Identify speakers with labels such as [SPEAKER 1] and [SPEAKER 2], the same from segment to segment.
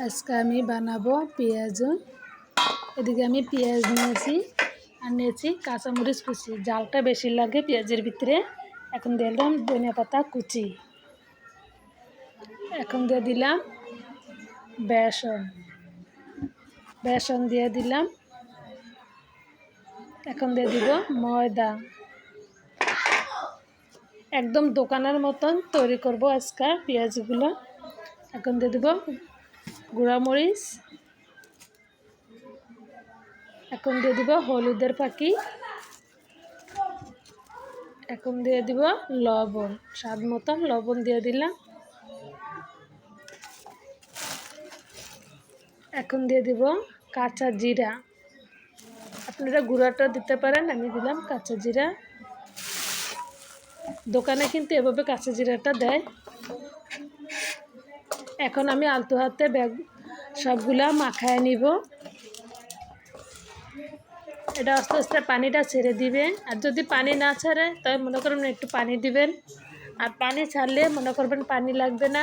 [SPEAKER 1] আজকে আমি বানাবো পেঁয়াজ। এদিকে আমি পেঁয়াজ নিয়েছি আর নিয়েছি কাঁচামরিচ কুচি। জালটা বেশি লাগে পেঁয়াজের ভিতরে। এখন দিয়ে দিলাম ধনিয়া পাতা কুচি। এখন দিয়ে দিলাম বেসন। বেসন দিয়ে দিলাম। এখন দিয়ে দিব ময়দা। একদম দোকানের মতন তৈরি করব আজকে পেঁয়াজগুলো। এখন দিয়ে দেবো গুঁড়ামরিচ। এখন দিয়ে দিব হলুদের পাখি। এখন দিয়ে দিব লবণ। স্বাদ মতন লবণ দিয়ে দিলাম। এখন দিয়ে দিব কাঁচা জিরা। আপনারা গুঁড়াটা দিতে পারেন, আমি দিলাম কাঁচা জিরা। দোকানে কিন্তু এভাবে কাঁচা জিরাটা দেয়। এখন আমি আলতো হাতে ব্যাগ সবগুলা মাখায় নিব। এটা আস্তে আস্তে পানিটা ছেড়ে দিবে। আর যদি পানি না ছাড়ে তবে মনে করবেন একটু পানি দিবেন। আর পানি ছাড়লে মনে করবেন পানি লাগবে না।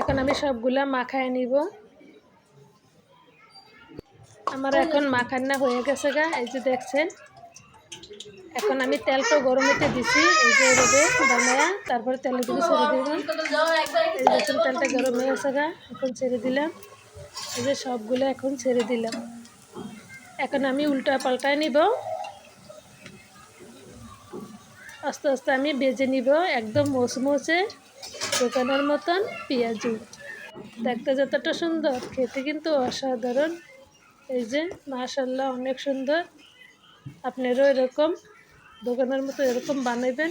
[SPEAKER 1] এখন আমি সবগুলা মাখায় নিব। আমার এখন মাখান্না হয়ে গেছে গা, এই যে দেখছেন? এখন আমি তেলটা গরম হতে দিছি, এই যে এভাবে বানায়া, তারপরে তেলের দিকে ছেড়ে দিলাম। এই দেখুন তেলটা গরম হয়ে গেছে গা, এখন ছেড়ে দিলাম। এই যে সবগুলো এখন ছেড়ে দিলাম। এখন আমি উল্টা পাল্টায় নিব। আস্তে আস্তে আমি বেজে নিব একদম মচমচে দোকানের মতন পেঁয়াজু। দেখতে যতটা সুন্দর, খেতে কিন্তু অসাধারণ। এই যে মাশাল্লাহ অনেক সুন্দর। আপনারও এরকম দোকানের মতো এরকম বানাইবেন।